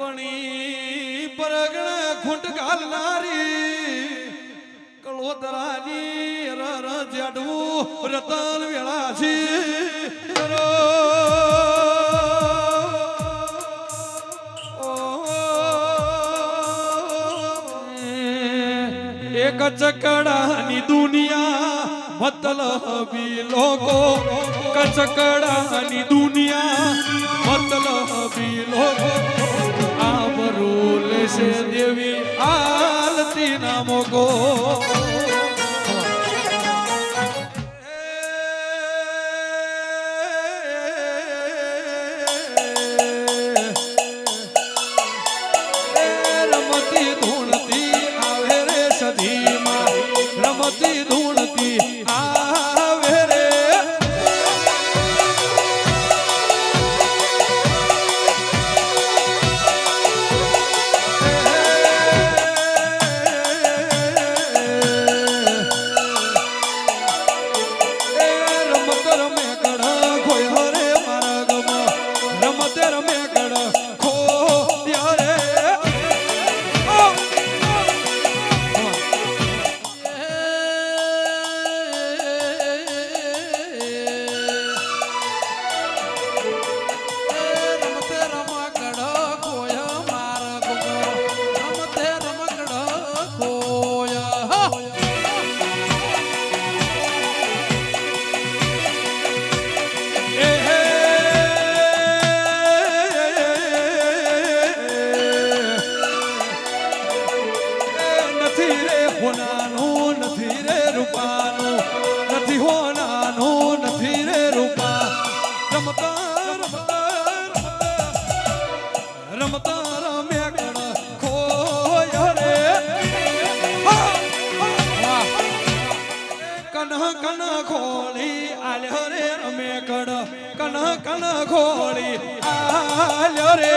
વણી પરગણ ખૂંટ ઘાલનારી કળોતરાની રર જાડવું રતન વેળા છે રો. એક ચકડાની દુનિયા મતલબી લોકો. કચકડાની દુનિયા મતલબી લોકો. આબરૂ લેશે દેવી આલતી નામો મોગો કન ખોળી આલ્યો રે રમે કડ કન કન ખોળી આલ્યો રે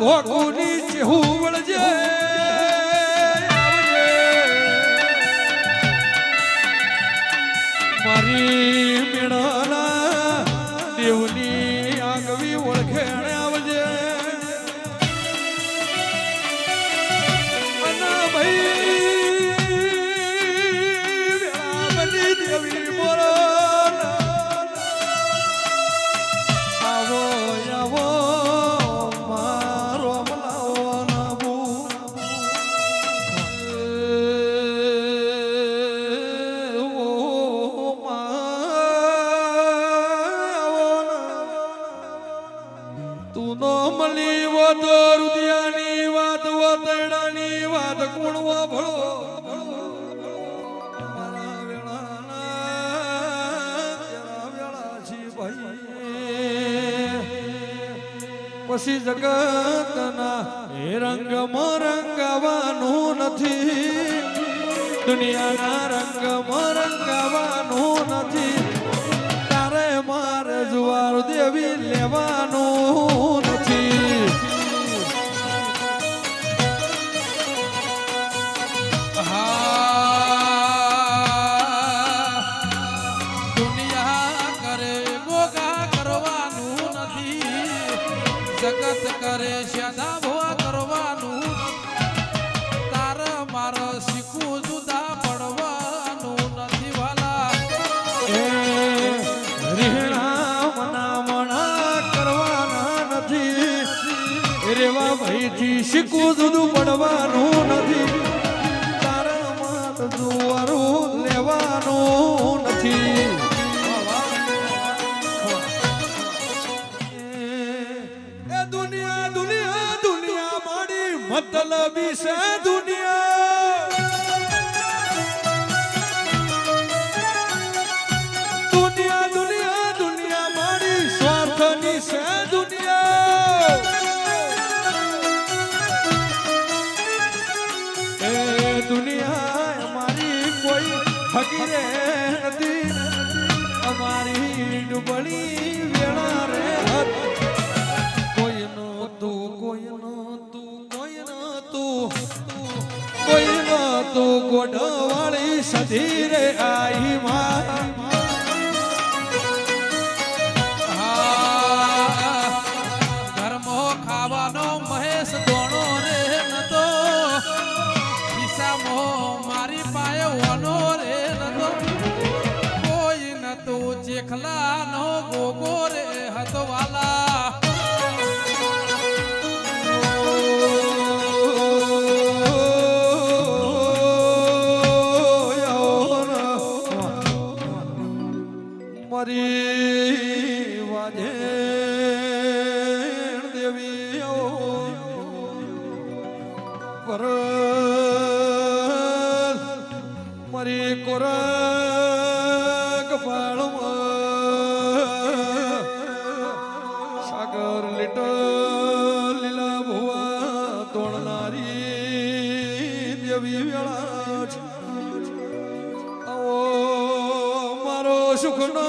મના ભોગુની તું નો મળી વો તો રુદિયાની વાત વો વાત, કુણવો ભળો? મારા વેળાના તેરા વેળા છી ભાઈ પછી જગતના એ રંગમાં રંગાવાનું નથી. દુનિયાના રંગમાં રંગાવાનું નથી. તારે મારે જુવાર દેવી લેવાનું શીખવું જુદા પડવાનું નથી વાલા. એ રીહણા મનામણા કરવાના નથી. રેવા ભાઈથી શીખું જુદું પડવાનું નથી. તારા માત લેવાનું નથી. દુનિયા દુનિયા દુનિયા મારી મતલબી છે દુનિયા. ધીરે આઈ માં. ધર્મો ખાવાનો મહેશ દોણો રે નતો. ખિસ્સામો મારી પાયે ઓનો રે નતો. કોઈ નતું ચેખલા મારી કોરક પાળમાં સાગર લીટો લીલા ભુવા તોડનારી દેવી વેળા આવો મારો સુખનો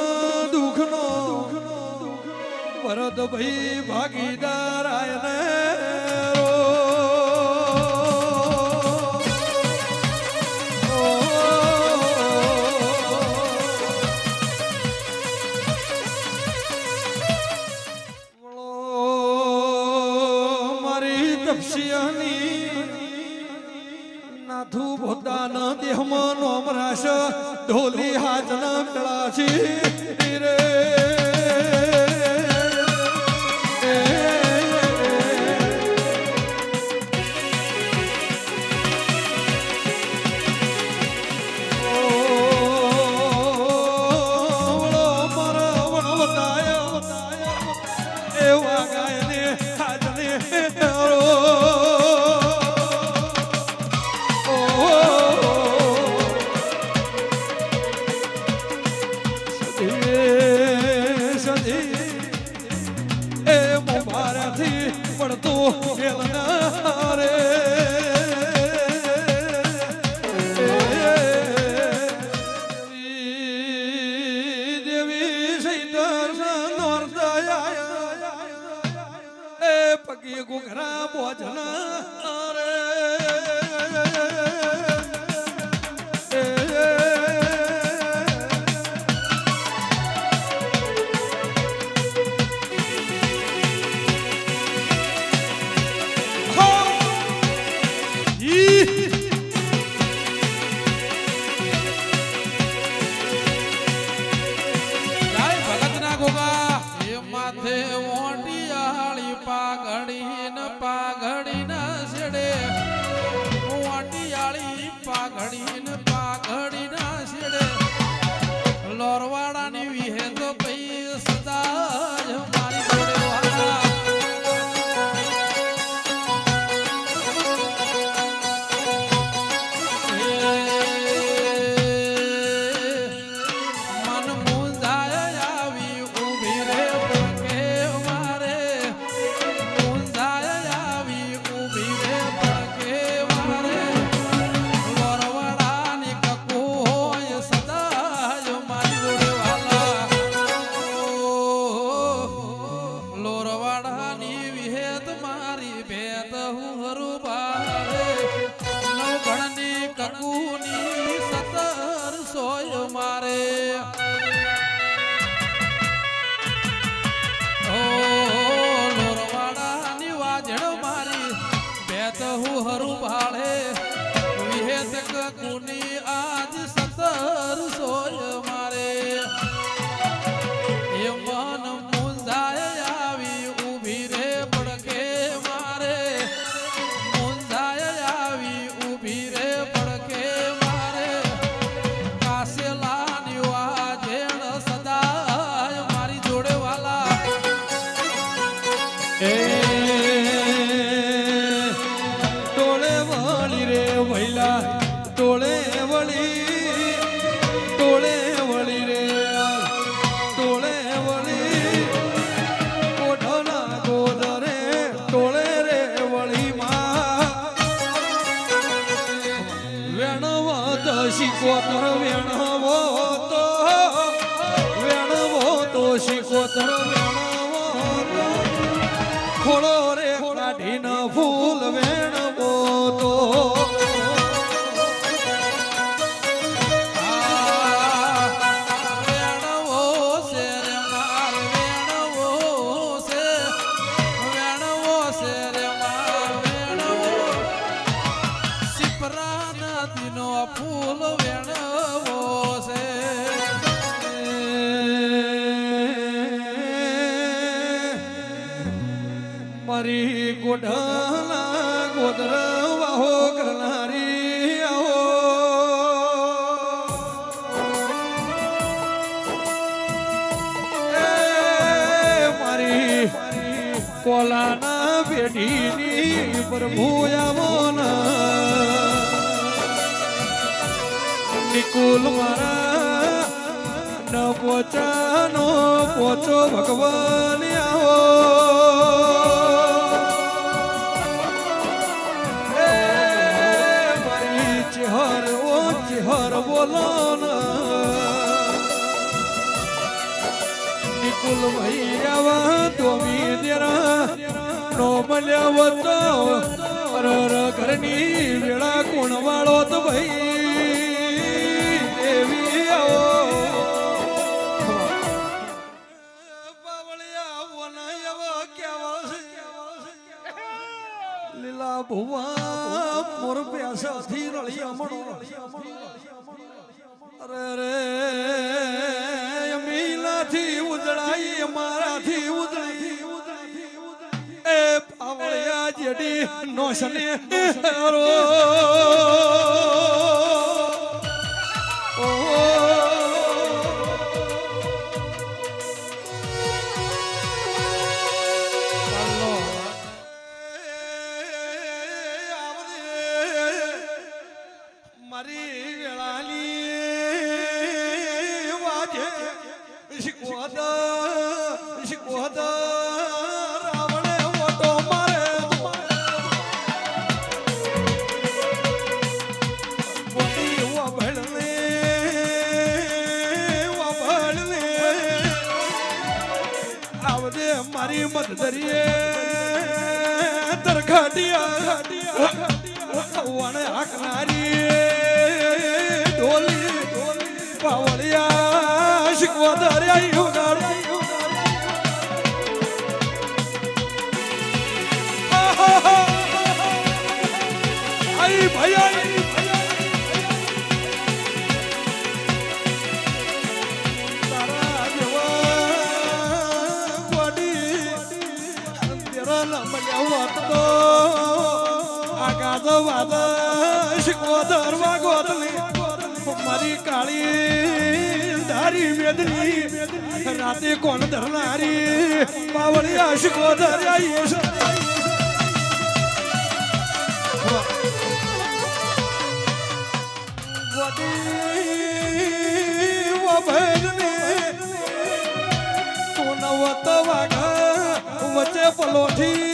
દુઃખનો ભરત ભાઈ ભાગીદાર આયને you. Elana પાઘડી ન પા Eu marei. Mataró, güey. કોલાના પેઢીની પ્રભુ આવોન નિકુલ મારા ન પોચાનો પોચો ભગવાન આવો. ચેહર, ઓ ચેહર બોલો નિકુલ ભૈયાવા તોમી દેરા નો મળ્યા વતો અરર ઘરની વેળા કોણ વાળો તો ભાઈ દેવી આવો. અરે મીલાથી ઉજળાઈ મારાથી ઉજળી એ પાવળિયા જેડી નોશને રો આવજે મારી મદદરીએ દરખાટિયા વણે હાકનારી ઢોલી પાવળિયા શીખવા દરિયા આઈ ભાઈ આગાદ વાદ શીખવો ધરવા ગોતલી મારી કાળી ધારી મેદની રાતે કોણ ધરનારી? પાવળી ધર્યા વડી વભેગને તું નવત વાઘ વચ્ચે પલોઠી